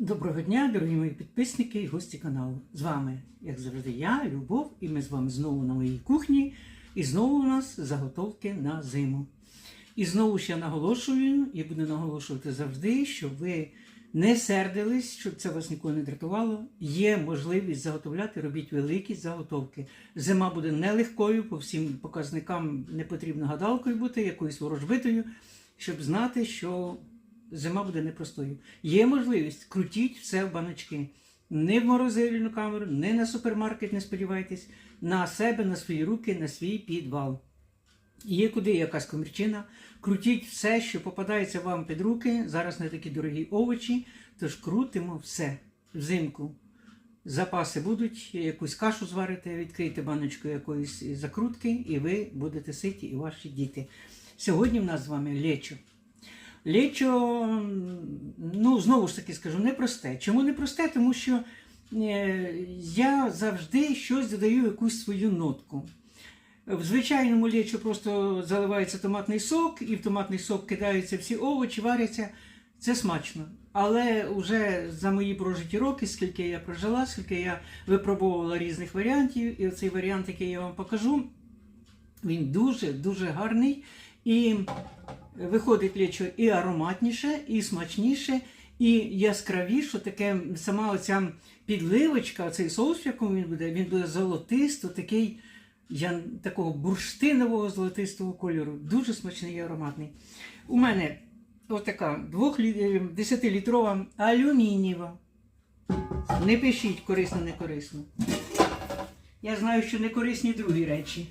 Доброго дня, дорогі мої підписники і гості каналу. З вами, як завжди, я, Любов, і ми з вами знову на моїй кухні. І знову у нас заготовки на зиму. І знову ще наголошую, і буду наголошувати завжди, щоб ви не сердились, щоб це вас ніколи не дратувало. Є можливість заготовляти, робіть великі заготовки. Зима буде нелегкою, по всім показникам не потрібно гадалкою бути, якоюсь ворожбитою, щоб знати, що зима буде непростою. Є можливість, крутіть все в баночки. Не в морозильну камеру, не на супермаркет, не сподівайтесь, на себе, на свої руки, на свій підвал. Є куди якась комірчина. Крутіть все, що попадається вам під руки. Зараз не такі дорогі овочі, тож крутимо все взимку. Запаси будуть, якусь кашу зварите, відкрийте баночку якоїсь закрутки, і ви будете ситі, і ваші діти. Сьогодні в нас з вами лечо. Лечо, ну, знову ж таки скажу, непросте. Чому непросте? Тому що е, я завжди щось додаю якусь свою нотку. В звичайному лечо просто заливається томатний сок, і в томатний сок кидаються всі овочі, варяться. Це смачно. Але вже за мої прожиті роки, скільки я прожила, скільки я випробовувала різних варіантів, і оцей варіант, який я вам покажу, він дуже-дуже гарний. І виходить лечо і ароматніше, і смачніше, і яскравіше. Таке сама оця підливочка, цей соус, в якому він буде, він буде золотисто, такий я, такого бурштинового золотистого кольору. Дуже смачний і ароматний. У мене отака 10-літрова алюмінієва. Не пишіть корисно, не корисно. Я знаю, що не корисні другі речі.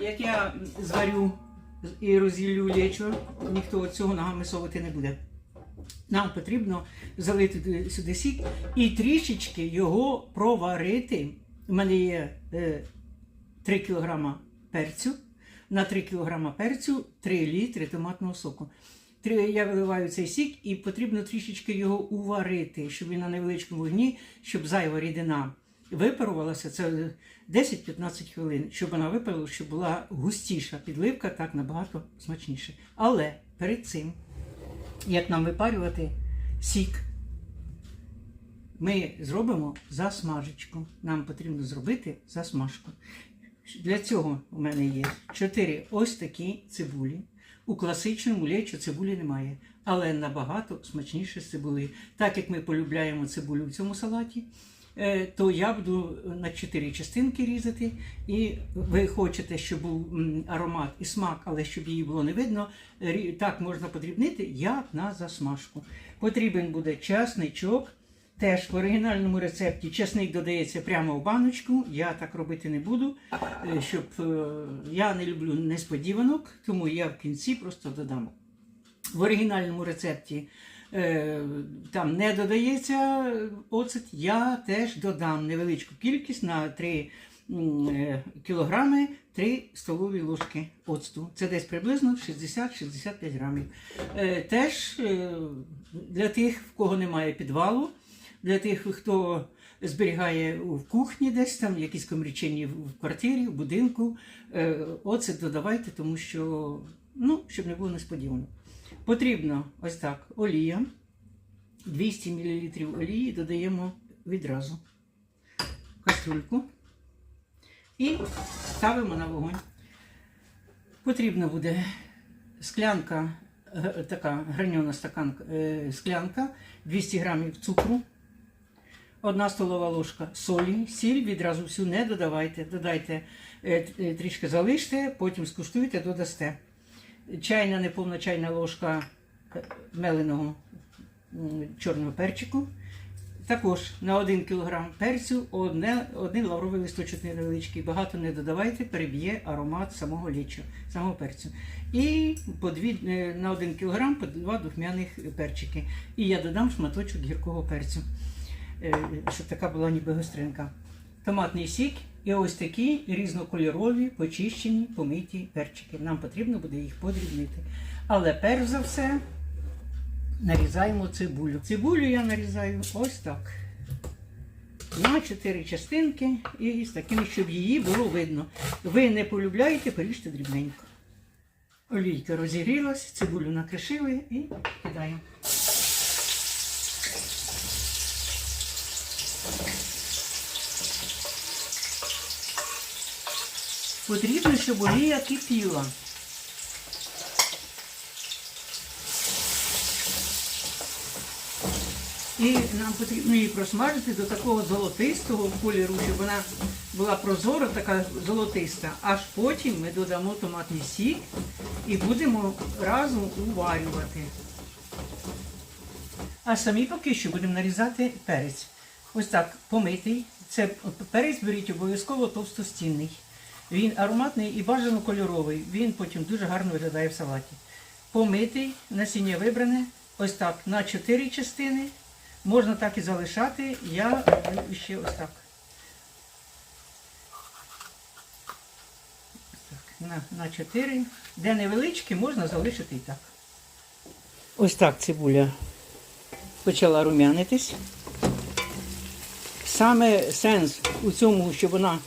Як я зварю і розділю лечо, ніхто цього ногами совати не буде. Нам потрібно залити сюди сік і трішечки його проварити. У мене є е, 3 кг перцю. На 3 кг перцю 3 літри томатного соку. Я виливаю цей сік і потрібно трішечки його уварити, щоб він на невеличкому вогні, щоб зайва рідина випарувалася. Це 10-15 хвилин, щоб вона випарувалася, щоб була густіша підливка, так набагато смачніше. Але перед цим, як нам випарювати сік, ми зробимо засмажечку. Нам потрібно зробити засмажку. Для цього у мене є 4 ось такі цибулі. У класичному лечу цибулі немає, але набагато смачніше з цибулею. Так як ми полюбляємо цибулю в цьому салаті, то я буду на 4 частинки різати. І ви хочете, щоб був аромат і смак, але щоб її було не видно, так можна подрібнити, як на засмажку. Потрібен буде часничок. Теж в оригінальному рецепті чесник додається прямо в баночку. Я так робити не буду, е, щоб е, я не люблю несподіванок, тому я в кінці просто додам. В оригінальному рецепті е, там не додається оцет, я теж додам невеличку кількість на 3 е, кілограми 3 столові ложки оцту. Це десь приблизно 60-65 грамів. Е, Теж е, для тих, в кого немає підвалу, для тих, хто зберігає в кухні десь там, якісь комрічені в квартирі, в будинку, е, оцет додавайте, тому що, ну, щоб не було несподівано. Потрібно ось так олія. 200 мл олії додаємо відразу каструльку і ставимо на вогонь. Потрібно буде склянка, така граньона стаканка, е, склянка, 200 грамів цукру, одна столова ложка солі, сіль відразу всю не додавайте. Додайте е, е, трішки залиште, потім скуштуйте, додасте. Чайна, неповна чайна ложка меленого чорного перчику. Також на 1 кг перцю одне, один лавровий листочок невеличкий. Багато не додавайте, переб'є аромат самого лічу, самого перцю. І по дві, е, на 1 кг по два духмяних перчики. І я додам шматочок гіркого перцю, е, щоб така була ніби гостринка. Томатний сік і ось такі різнокольорові, почищені, помиті перчики. Нам потрібно буде їх подрібнити. Але перш за все нарізаємо цибулю. Цибулю я нарізаю ось так. На чотири частинки і з такими, щоб її було видно. Ви не полюбляєте, поріжте дрібненько. Олійка розігрілась, цибулю накришили і кидаємо. Потрібно, щоб олія кипіла. І нам потрібно її просмажити до такого золотистого кольору, щоб вона була прозора, така золотиста. Аж потім ми додамо томатний сік і будемо разом уварювати. А самі поки що будемо нарізати перець. Ось так, помитий. Це перець беріть обов'язково товстостінний. Він ароматний і бажано кольоровий. Він потім дуже гарно виглядає в салаті. Помитий, насіння вибране. Ось так на 4 частини. Можна так і залишати. Я роблю ще ось так. Так, На, на 4. Де невеличкі, можна залишити і так. Ось так цибуля почала рум'янитись. Саме сенс у цьому, щоб вона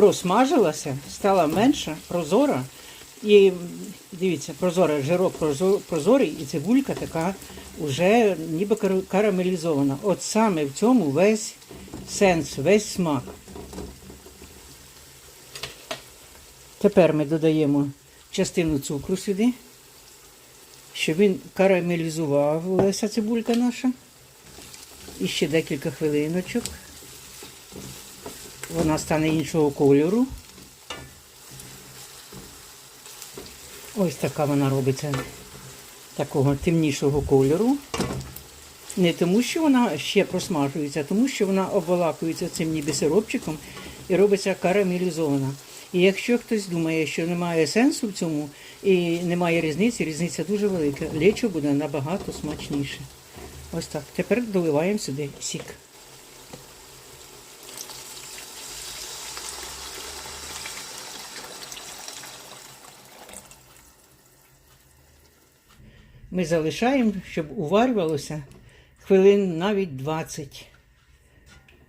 просмажилася, стала менша, прозора. І дивіться, прозора, жирок прозо- прозорий, і цибулька така вже ніби карамелізована. От саме в цьому весь сенс, весь смак. Тепер ми додаємо частину цукру сюди, щоб він карамелізувалася цибулька наша. І ще декілька хвилиночок. Вона стане іншого кольору. Ось така вона робиться такого темнішого кольору. Не тому, що вона ще просмажується, а тому що вона обволакується цим ніби сиропчиком і робиться карамелізована. І якщо хтось думає, що немає сенсу в цьому і немає різниці, різниця дуже велика. Лечо буде набагато смачніше. Ось так. Тепер доливаємо сюди сік. Ми залишаємо, щоб уварювалося хвилин навіть 20.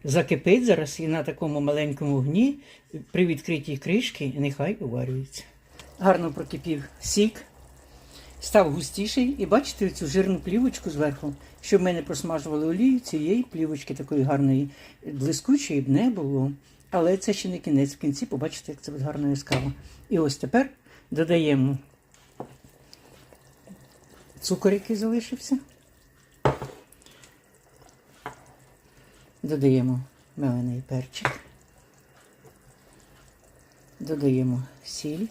Закипить зараз і на такому маленькому вогні при відкритій кришки нехай уварюється. Гарно прокипів сік, став густіший і бачите цю жирну плівочку зверху, щоб ми не просмажували олію, цієї плівочки такої гарної, блискучої б не було. Але це ще не кінець. В кінці побачите, як це буде гарно яскраво. І ось тепер додаємо цукор, який залишився. Додаємо мелений перчик. Додаємо сіль.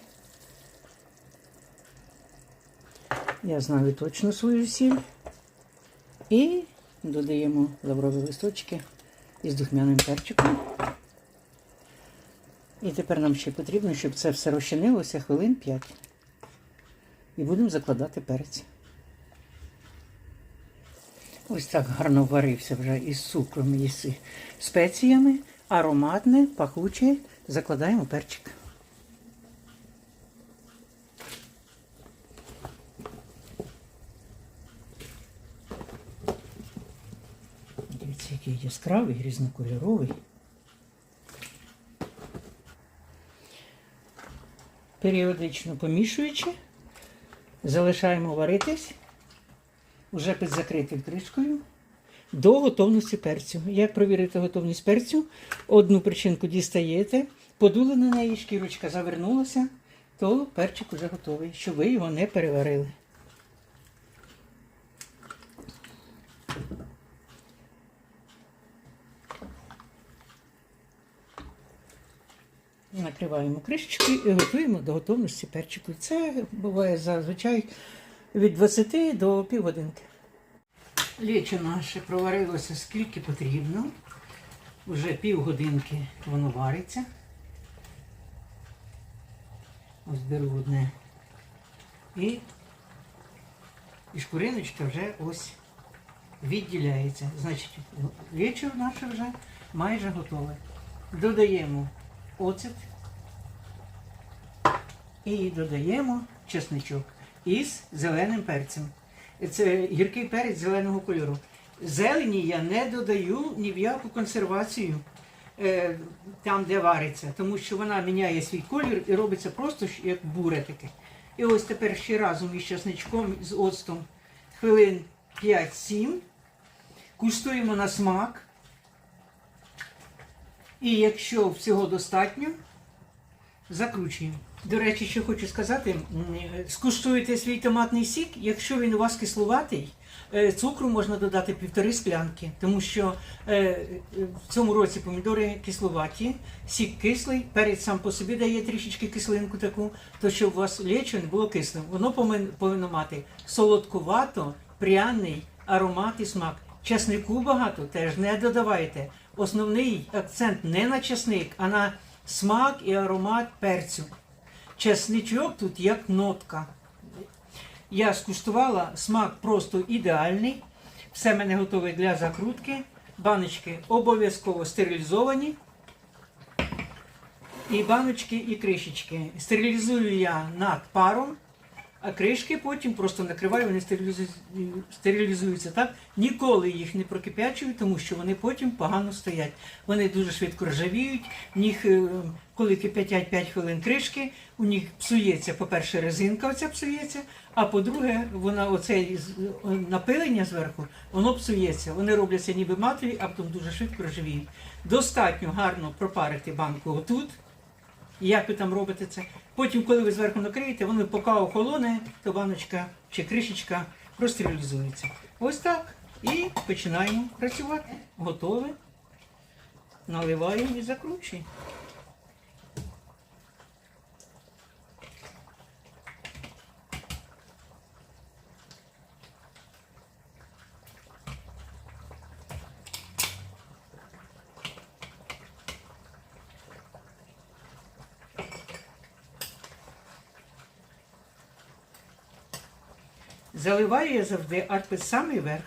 Я знаю точно свою сіль. І додаємо лаврові листочки із духмяним перчиком. І тепер нам ще потрібно, щоб це все розчинилося хвилин 5. І будемо закладати перець. Ось так гарно варився вже із цукром і з спеціями. Ароматне, пахуче. Закладаємо перчик. Дивіться, який яскравий, різнокольоровий. Періодично помішуючи, залишаємо варитись уже під закритою кришкою до готовності перцю. Як провірити готовність перцю? Одну причинку дістаєте, подули на неї, шкірочка завернулася, то перчик уже готовий, щоб ви його не переварили. Накриваємо кришечкою і готуємо до готовності перчику. Це буває зазвичай від 20 до півгодинки. Лічо наше проварилося скільки потрібно. Уже півгодинки воно вариться. Ось беру одне. І, і шкуриночка вже ось відділяється. Значить, лічо наше вже майже готове. Додаємо оцет і додаємо чесничок із зеленим перцем. Це гіркий перець зеленого кольору. Зелені я не додаю ні в яку консервацію е, там, де вариться, тому що вона міняє свій колір і робиться просто як буре таке. І ось тепер ще разом із чесничком, з оцтом хвилин 5-7. Куштуємо на смак. І якщо всього достатньо, закручуємо. До речі, що хочу сказати, скуштуєте свій томатний сік, якщо він у вас кислуватий, е, цукру можна додати півтори склянки, тому що е, в цьому році помідори кислуваті, сік кислий, перець сам по собі дає трішечки кислинку таку, то щоб у вас лечо не було кислим. Воно повинно мати солодкувато, пряний аромат і смак. Часнику багато теж не додавайте. Основний акцент не на часник, а на смак і аромат перцю. Чесничок тут як нотка. Я скуштувала, смак просто ідеальний. Все мене готове для закрутки. Баночки обов'язково стерилізовані. І баночки, і кришечки. Стерилізую я над паром, а кришки потім просто накриваю, вони стерилізуються так. Ніколи їх не прокип'ячую, тому що вони потім погано стоять. Вони дуже швидко ржавіють. В них, е, коли кип'ятять 5 хвилин кришки, у них псується, по-перше, резинка оця псується, а по-друге, вона оце е, напилення зверху, воно псується. Вони робляться ніби матові, а потім дуже швидко ржавіють. Достатньо гарно пропарити банку отут. Як ви там робите це? Потім, коли ви зверху накриєте, воно поки охолоне, то баночка чи кришечка простерилізується. Ось так. І починаємо працювати. Готове. Наливаємо і закручуємо. Заливаю я завжди під самий верх.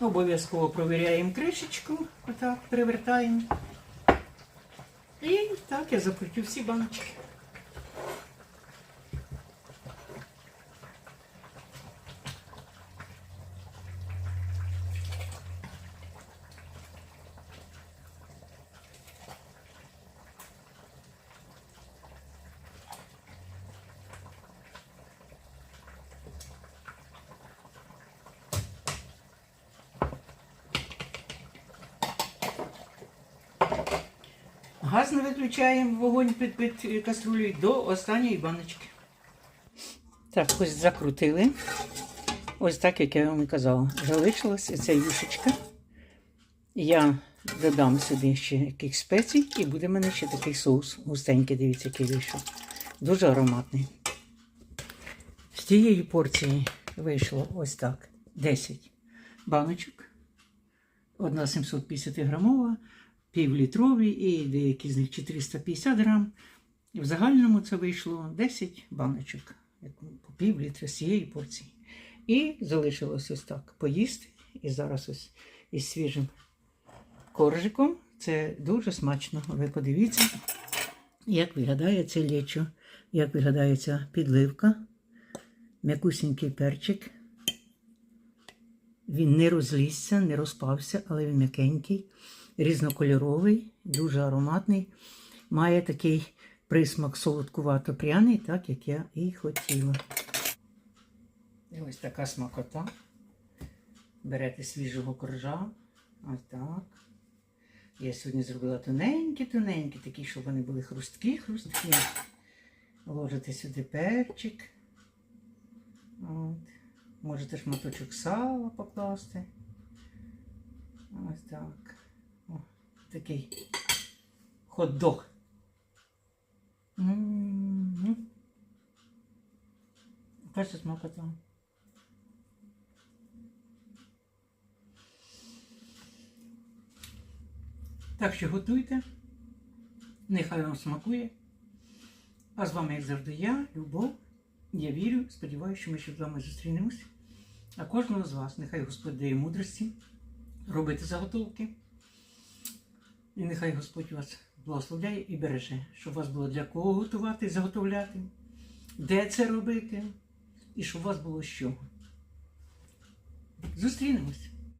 Обов'язково провіряємо кришечку, отак перевертаємо. Так я закрутю всі баночки. Газ не виключаємо вогонь під, під каструлею до останньої баночки. Так, ось закрутили. Ось так, як я вам і казала. Залишилася ця юшечка. Я додам сюди ще якихось спецій, і буде в мене ще такий соус густенький, дивіться, який вийшов. Дуже ароматний. З тієї порції вийшло ось так: 10 баночок. Одна 750 грамова, півлітрові і деякі з них 450 грам. В загальному це вийшло 10 баночок по пів літра цієї порції. І залишилось ось так поїсти. І зараз ось із свіжим коржиком. Це дуже смачно. Ви подивіться, як виглядає це лечо, як виглядає ця підливка, м'якусінький перчик. Він не розлізся, не розпався, але він м'якенький, різнокольоровий, дуже ароматний. Має такий присмак солодкувато-пряний, так як я і хотіла. І ось така смакота. Берете свіжого коржа. Ось так. Я сьогодні зробила тоненькі-тоненькі, такі, щоб вони були хрусткі-хрусткі. Ложите сюди перчик. От. Можете шматочок сала покласти. Ось так. Такий хот-дог. М-м-м. Перша смакота. Так що готуйте. Нехай вам смакує. А з вами, як завжди, я, Любов. Я вірю, сподіваюся, що ми ще з вами зустрінемось. А кожного з вас, нехай Господь дає мудрості, робити заготовки. І нехай Господь вас благословляє і береже, щоб вас було для кого готувати, заготовляти, де це робити, і щоб у вас було що. Зустрінемось!